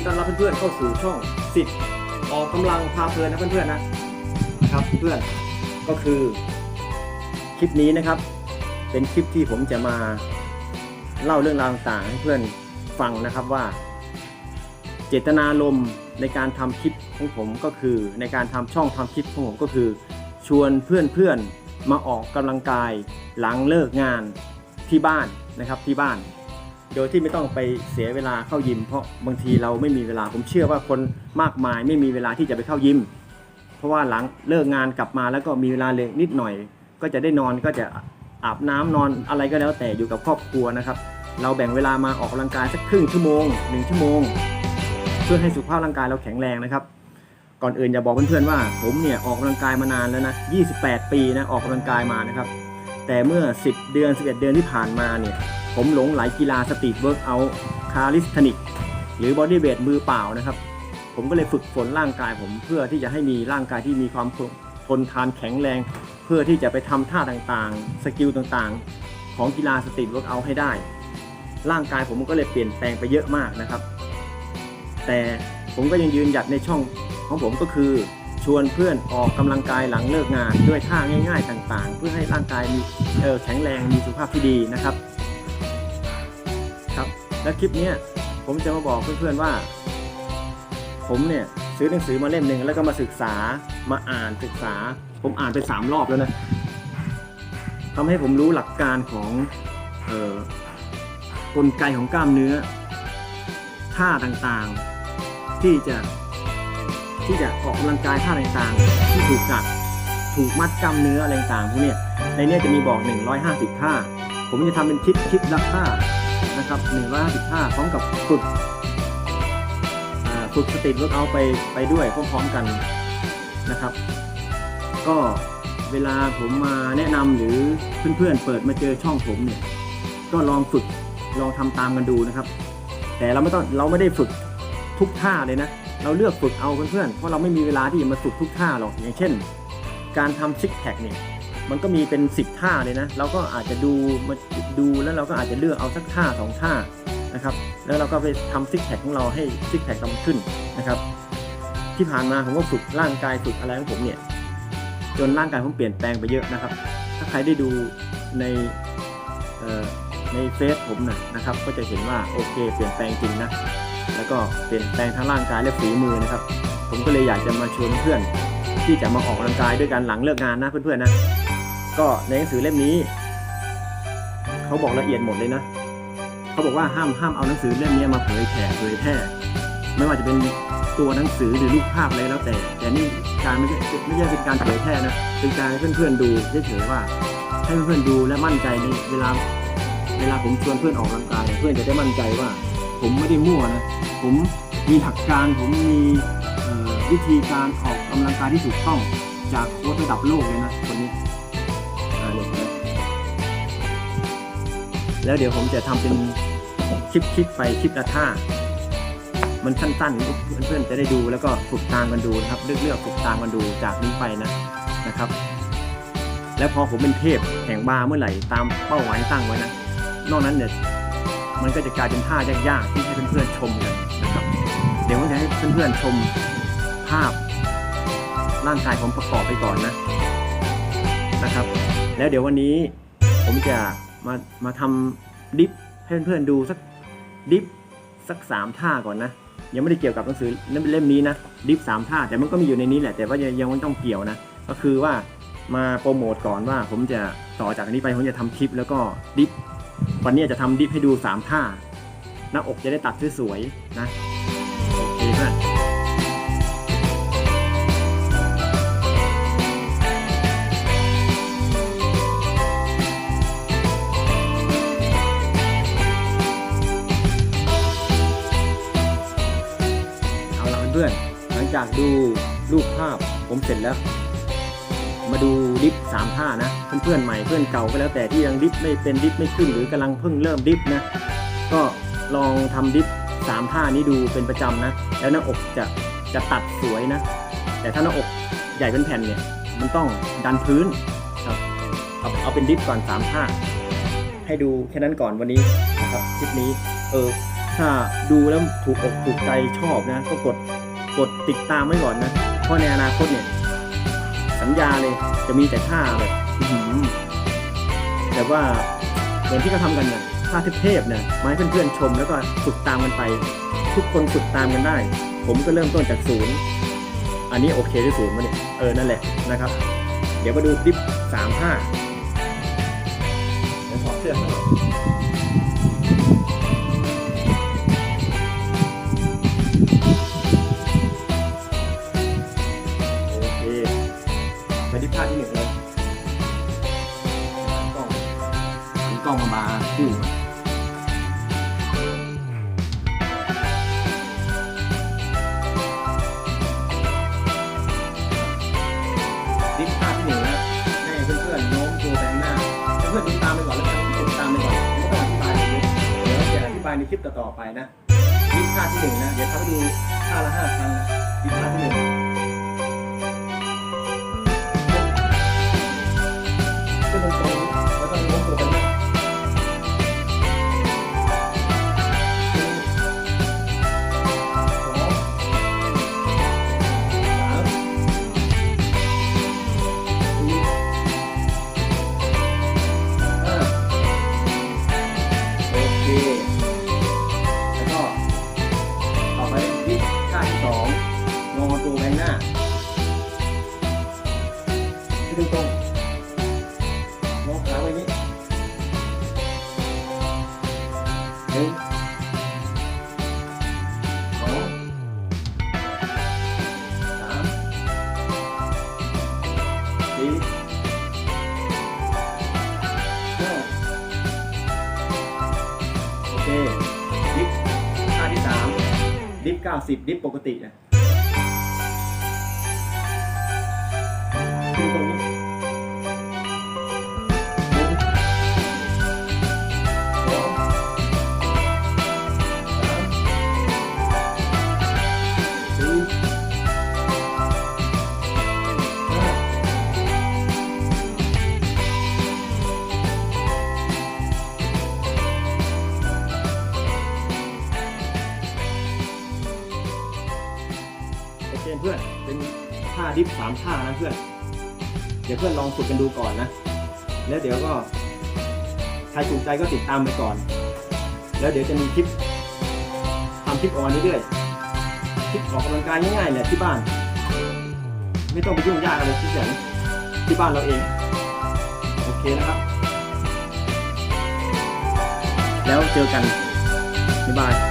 ีต้อนรับเพื่อนๆเข้าสู่ช่องสิทธิ์ออกกำลังพาเพลินนะเพื่อนๆนะนะครับเพื่อนก็คือคลิปนี้นะครับ เป็นคลิปที่ผมจะมาเล่าเรื่องราวต่างๆให้เพื่อนฟังนะครับว่า เจตนารมณ์ในการทำคลิปของผมก็คือ ในการทำช่องทำคลิปของผมก็คือ ชวนเพื่อนๆมาออกกำลังกายหลังเลิกงานที่บ้านนะครับที่บ้าน โดยที่ไม่ต้องไปเสียเวลาเข้ายิม เพราะบางทีเราไม่มีเวลาผมเชื่อว่าคนมากมายไม่มีเวลาที่จะไปเข้ายิม เพราะว่าหลังเลิกงานกลับมาแล้วก็มีเวลาเลยนิดหน่อย ก็จะได้นอนก็จะอาบน้ำนอนอะไรก็แล้วแต่อยู่กับครอบครัวนะครับ เราแบ่งเวลามาออกกำลังกายสักครึ่งชั่วโมงหนึ่งชั่วโมงเพื่อให้สุขภาพร่างกายเราแข็งแรงนะครับ ก่อนอื่นอย่าบอกเพื่อนๆว่า ผมเนี่ยออกกำลังกายมานานแล้วนะ 28 ปีนะออกกำลังกายมานะครับ แต่เมื่อ 10 เดือน 11 เดือนที่ผ่านมาเนี่ย ผมหลงไหลกีฬาสตรีทเวิร์กเอาคาลิสทนิก หรือบอดี้เวทมือเปล่านะครับ ผมก็เลยฝึกฝนร่างกายผมเพื่อที่จะให้มีร่างกายที่มีความทนทานแข็งแรง เพื่อที่จะไปทำท่าต่างๆ สกิลต่างๆ ของกีฬาสตรีทเวิร์กเอาให้ได้ ร่างกายผมก็เลยเปลี่ยนแปลงไปเยอะมากนะครับ แต่ผมก็ยังยืนหยัดในช่องของผมก็คือชวนเพื่อนออกกำลังกายหลังเลิกงานด้วยท่าง่าย ๆ ต่างๆ เพื่อให้ร่างกายมีเออแข็งแรงมีสุขภาพที่ดีนะครับ และคลิปนี้ผมจะมาบอกเพื่อนๆว่า ผมเนี่ยซื้อหนังสือมาเล่มหนึ่งแล้วก็มาศึกษามาอ่านศึกษา ผมอ่านไปสามรอบแล้วนะทำให้ผมรู้หลักการของเออกลไกของกล้ามเนื้อท่าต่างๆ ที่จะที่จะออกกำลังกายท่าต่างๆ ที่ถูกกัดถูกมัดกล้ามเนื้ออะไรต่างๆพวกนี้ในนี้จะมีบอก 150 ท่า ผมจะทำเป็นคลิปคลิปละท่า นะครับ150ท่าพร้อมกับฝึกฝึกสติเวิร์กเอาไปไปด้วยพร้อมๆกันนะครับ ก็เวลาผมมาแนะนำหรือเพื่อนๆเปิดมาเจอช่องผมเนี่ยก็ลองฝึกลองทำตามกันดูนะครับ แต่เราไม่ต้องเราไม่ได้ฝึกทุกท่าเลยนะ เราเลือกฝึกเอาเพื่อนๆเพราะเราไม่มีเวลาที่จะมาฝึกทุกท่าหรอกอย่างเช่น การทำซิกแพคเนี่ย มันก็มีเป็น 10 ท่าเลยนะ เราก็อาจจะดูมาดูแล้วเราก็อาจจะเลือกเอาสักท่าสองท่านะครับ แล้วเราก็ไปทำซิกแพคของเราให้ซิกแพคเราขึ้นนะครับ ที่ผ่านมาผมก็ฝึกร่างกายฝึกอะไรของผมเนี่ย จนร่างกายผมเปลี่ยนแปลงไปเยอะนะครับ ถ้าใครได้ดูในในเฟซผมนะนะครับ ก็จะเห็นว่าโอเค เปลี่ยนแปลงจริงนะ แล้วก็เปลี่ยนแปลงทั้งร่างกายและฝีมือนะครับ ผมก็เลยอยากจะมาชวนเพื่อนที่จะมาออกกำลังกายด้วยกันหลังเลิกงานนะเพื่อนๆนะ ก็ในหนังสือเล่มนี้ เขาบอกละเอียดหมดเลยนะเขาบอกว่าห้ามห้ามเอาหนังสือเล่มนี้มาเผยแผ่เผยแพร่ไม่ว่าจะเป็นตัวหนังสือหรือรูปภาพอะไรแล้วแต่ แต่นี่การไม่ใช่ไม่ใช่เป็นการเผยแพร่นะเป็นการให้เพื่อนๆดูเฉยๆว่า ให้เพื่อนๆดูและมั่นใจในเวลาเวลาผมชวนเพื่อนออกกำลังกายเพื่อนจะได้มั่นใจว่า ผมไม่ได้มั่วนะผมมีหลักการผมมีวิธีการออกกำลังกายที่ถูกต้องจากโค้ชระดับโลกเลยนะคนนี้ แล้วเดี๋ยวผมจะทำเป็นคลิปคลิปไปคลิปละท่า มันสั้นๆเพื่อนๆจะได้ดูแล้วก็ฝึกตามกันดูนะครับ เลือกเลือกฝึกตามกันดูจากนี้ไปนะนะครับ แล้วพอผมเป็นเทพแห่งบาร์เมื่อไหร่ตามเป้าหมายตั้งไว้นะนอกนั้นเนี่ยมันก็จะกลายเป็นท่ายากๆที่ให้เพื่อนๆชมกันนะครับ เดี๋ยวผมจะให้เพื่อนๆชมภาพร่างกายผมประกอบไปก่อนนะนะครับ แล้วเดี๋ยววันนี้ผมจะ มามาทำดิฟให้เพื่อนๆดูสักดิฟสักสามท่าก่อนนะ ยังไม่ได้เกี่ยวกับหนังสือเล่มนี้นะดิฟสามท่าแต่มันก็มีอยู่ในนี้แหละแต่ว่ายังยังไม่ต้องเกี่ยวนะ ก็คือว่ามาโปรโมทก่อนว่าผมจะต่อจากนี้ไปผมจะทำคลิปแล้วก็ดิฟวันนี้จะทำดิฟให้ดู 3 ท่า หน้าอกจะได้ตัดสวยๆนะ โอเคเพื่อน พื่อนๆ หลังจากดูรูปภาพผมเสร็จแล้ว มาดูดิฟสามท่านะ เพื่อนๆใหม่เพื่อนเก่าก็แล้วแต่ที่ยังดิฟไม่เป็นดิฟไม่ขึ้นหรือกำลังเพิ่งเริ่มดิฟนะ ก็ลองทำดิฟสามท่านี้ดูเป็นประจำนะ แล้วหน้าอกจะจะตัดสวยนะ แต่ถ้าหน้าอกใหญ่เป็นแผ่นเนี่ย มันต้องดันพื้นครับเอาเอาเป็นดิฟก่อนสามท่าให้ดูแค่นั้นก่อนวันนี้นะครับคลิปนี้เออถ้าดูแล้วถูกอกถูกใจชอบนะ ก็กด กดติดตามไว้ก่อนนะ เพราะในอนาคตเนี่ย สัญญาเลยจะมีแต่ท่าแบบแต่ว่าเหมือนที่เขาทำกันเนี่ยท่าเทพๆเนี่ยมาให้เพื่อนๆชมแล้วก็ฝึกตามกันไป ทุกคนฝึกตามกันได้ ผมก็เริ่มต้นจากศูนย์อันนี้โอเคที่ศูนย์มาเนี่ยเออนั่นแหละนะครับ เดี๋ยวมาดูดิฟสามห้าเดี๋ยวถอดเสื้อให้ คู่ดิฟ่าที่หนึ่งแล้วให้เพื่อนๆโน้มตัวแบงหน้าเพื่อนๆติดตามไปก่อนแล้วกันติดตามไปก่อนไม่ต้องอธิบายเลยเดี๋ยวจะอธิบายในคลิปต่อๆไปนะดิฟท่าที่หนึ่งนะเดี๋ยวเขาไปดูท่าละห้าครั้งนะดิฟท่าที่หนึ่ง ที่ตรงตรงๆงขาไว้นี้หนึ่งสองสามสี่ห้าโอเค ดิฟท่าที่สามดิฟเก้าสิบดิฟปกตินะขึ้น ดิฟสามท่านะเพื่อน เดี๋ยวเพื่อนลองฝึกกันดูก่อนนะ แล้วเดี๋ยวก็ใครถูกใจก็ติดตามไปก่อน แล้วเดี๋ยวจะมีคลิปทำคลิปออกมาเรื่อยๆ คลิปออกกำลังกายง่ายๆแหละที่บ้าน ไม่ต้องไปยุ่งยากอะไรที่ไหนที่บ้านเราเอง โอเคนะครับ แล้วเจอกันบ๊ายบาย